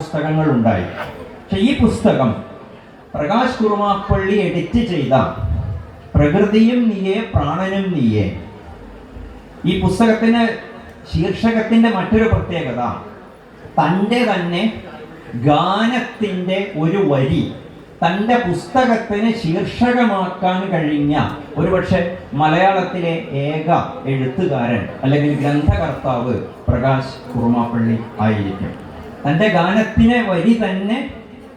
പുസ്തകങ്ങൾ ഉണ്ടായി പക്ഷെ ഈ പുസ്തകം പ്രകാശ് കുറുമാപ്പള്ളി എഡിറ്റ് ചെയ്ത പ്രകൃതിയും നീയെ പ്രാണനും നീയെ ഈ പുസ്തകത്തിന് ശീർഷകത്തിന്റെ മറ്റൊരു പ്രത്യേകത തന്റെ തന്നെ ഗാനത്തിന്റെ ഒരു വരി തന്റെ പുസ്തകത്തിന് ശീർഷകമാക്കാൻ കഴിഞ്ഞ ഒരുപക്ഷെ മലയാളത്തിലെ ഏക എഴുത്തുകാരൻ അല്ലെങ്കിൽ ഗ്രന്ഥകർത്താവ് പ്രകാശ് കുറുമാപ്പള്ളി ആയിരിക്കും. തന്റെ ഗാനത്തിനെ വരി തന്നെ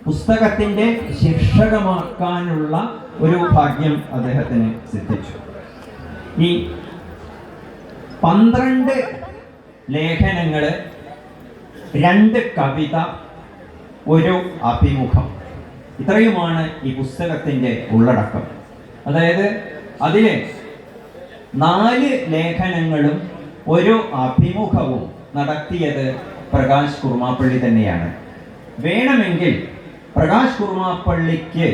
പുസ്തകത്തിന്റെ ശീർഷകമാക്കാനുള്ള ഒരു ഭാഗ്യം അദ്ദേഹത്തിന് സിദ്ധിച്ചു. ഈ പന്ത്രണ്ട് ലേഖനങ്ങൾ രണ്ട് കവിത ഒരു അഭിമുഖം. ഇത്രയുമാണ് ഈ പുസ്തകത്തിന്റെ ഉള്ളടക്കം. അതായത് അതിലെ നാല് ലേഖനങ്ങളും ഒരു അഭിമുഖവും നടത്തിയത് പ്രകാശ് കുറുമാപ്പള്ളി തന്നെയാണ്. വേണമെങ്കിൽ പ്രകാശ് കുറുമാപ്പള്ളിക്ക്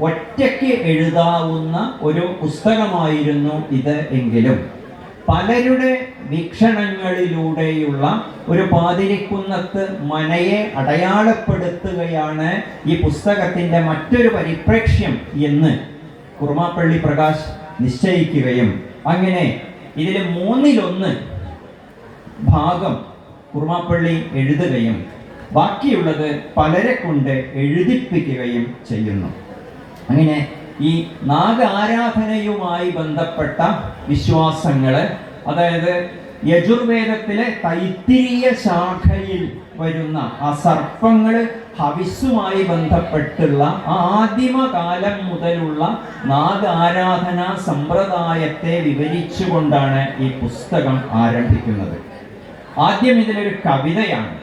ഒറ്റയ്ക്ക് എഴുതാവുന്ന ഒരു പുസ്തകമായിരുന്നു ഇത് എങ്കിലും പലരുടെ വീക്ഷണങ്ങളിലൂടെയുള്ള ഒരു പാതിരിക്കുന്നത്ത് മനയെ അടയാളപ്പെടുത്തുകയാണ് ഈ പുസ്തകത്തിന്റെ മറ്റൊരു പരിപ്രേക്ഷ്യം എന്ന് കുറുമാപ്പള്ളി പ്രകാശ് നിശ്ചയിക്കുകയും അങ്ങനെ ഇതിൽ മൂന്നിലൊന്ന് ഭാഗം കുറുമാപ്പള്ളി എഴുതുകയും ബാക്കിയുള്ളത് പലരെ കൊണ്ട് എഴുതിപ്പിക്കുകയും ചെയ്യുന്നു. അങ്ങനെ ഈ നാഗാരാധനയുമായി ബന്ധപ്പെട്ട വിശ്വാസങ്ങൾ അതായത് യജുർവേദത്തിലെ തൈത്തിരിയ ശാഖയിൽ വരുന്ന ആ സർപ്പങ്ങൾ ഹവിസ്സുമായി ബന്ധപ്പെട്ടുള്ള ആദിമ ആദിമകാലം മുതലുള്ള നാഗാരാധനാ സമ്പ്രദായത്തെ വിവരിച്ചുകൊണ്ടാണ് ഈ പുസ്തകം ആരംഭിക്കുന്നത്. ആദ്യം ഇതിലൊരു കവിതയാണ്.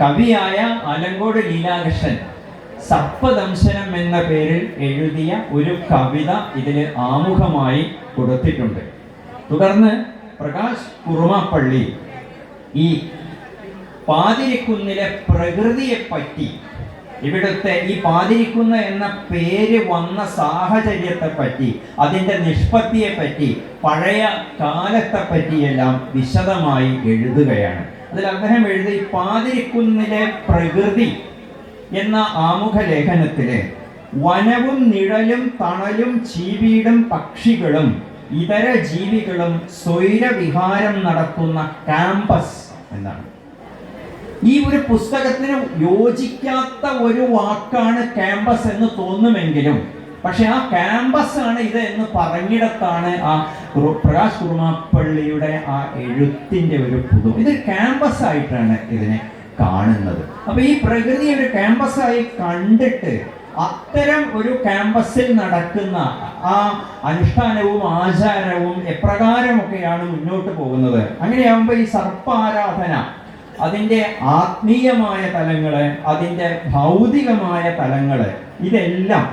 കവിയായ അലങ്കോട് ലീലാകൃഷ്ണൻ സപ്പദംശനം എന്ന പേരിൽ എഴുതിയ ഒരു കവിത ഇതിന് ആമുഖമായി കൊടുത്തിട്ടുണ്ട്. തുടർന്ന് പ്രകാശ് കുറുമാപ്പള്ളി ഈ പാതിരിക്കുന്നിലെ പ്രകൃതിയെപ്പറ്റി ഇവിടുത്തെ ഈ പാതിരിക്കുന്ന എന്ന പേര് വന്ന സാഹചര്യത്തെ പറ്റി അതിന്റെ നിഷ്പത്തിയെ പറ്റി പഴയ കാലത്തെ പറ്റിയെല്ലാം വിശദമായി എഴുതുകയാണ്. അതിൽ അദ്ദേഹം എഴുതി പാതിരിക്കുന്നിലെ പ്രകൃതി എന്ന ആമുഖ ലേഖനത്തിലെ വനവും നിഴലും തണലും ചീവീടും പക്ഷികളും ഇതര ജീവികളും സ്വൈരവിഹാരം നടത്തുന്ന ക്യാമ്പസ് എന്നാണ്. ഈ ഒരു പുസ്തകത്തിന് യോജിക്കാത്ത ഒരു വാക്കാണ് ക്യാമ്പസ് എന്ന് തോന്നുമെങ്കിലും പക്ഷെ ആ ക്യാമ്പസ് ആണ് ഇത് എന്ന് പറഞ്ഞിടത്താണ് ആ പ്രകാശ് കുറുമാപ്പള്ളിയുടെ ആ എഴുത്തിന്റെ ഒരു പുതു ഇത് ക്യാമ്പസ് ആയിട്ടാണ് ഇതിനെ കാണുന്നത്. അപ്പൊ ഈ പ്രകൃതി ഒരു ക്യാമ്പസ് ആയി കണ്ടിട്ട് അത്തരം ഒരു ക്യാമ്പസിൽ നടക്കുന്ന ആ അനുഷ്ഠാനവും ആചാരവും എപ്രകാരമൊക്കെയാണ് മുന്നോട്ട് പോകുന്നത്? അങ്ങനെയാകുമ്പോൾ ഈ സർപ്പാരാധന അതിന്റെ ആത്മീയമായ തലങ്ങളെ അതിന്റെ ഭൗതികമായ തലങ്ങളെ ഇതെല്ലാം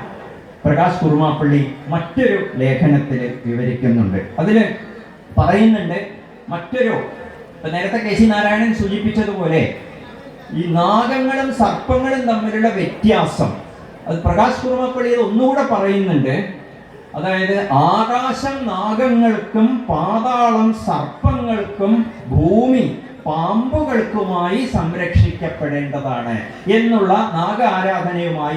പ്രകാശ് കുറുമാപ്പള്ളി മറ്റൊരു ലേഖനത്തിൽ വിവരിക്കുന്നുണ്ട്. അതിൽ പറയുന്നുണ്ട് മറ്റൊരു ഇപ്പം നേരത്തെ കെ സി നാരായണൻ സൂചിപ്പിച്ചതുപോലെ ഈ നാഗങ്ങളും സർപ്പങ്ങളും തമ്മിലുള്ള വ്യത്യാസം അത് പ്രകാശ് കുറുമപ്പള്ളി ഒന്നുകൂടെ പറയുന്നുണ്ട്. അതായത് ആകാശം നാഗങ്ങൾക്കും പാതാളം സർപ്പങ്ങൾക്കും ഭൂമി പാമ്പുകൾക്കുമായി സംരക്ഷിക്കപ്പെടേണ്ടതാണ് എന്നുള്ള നാഗ ആരാധനയുമായി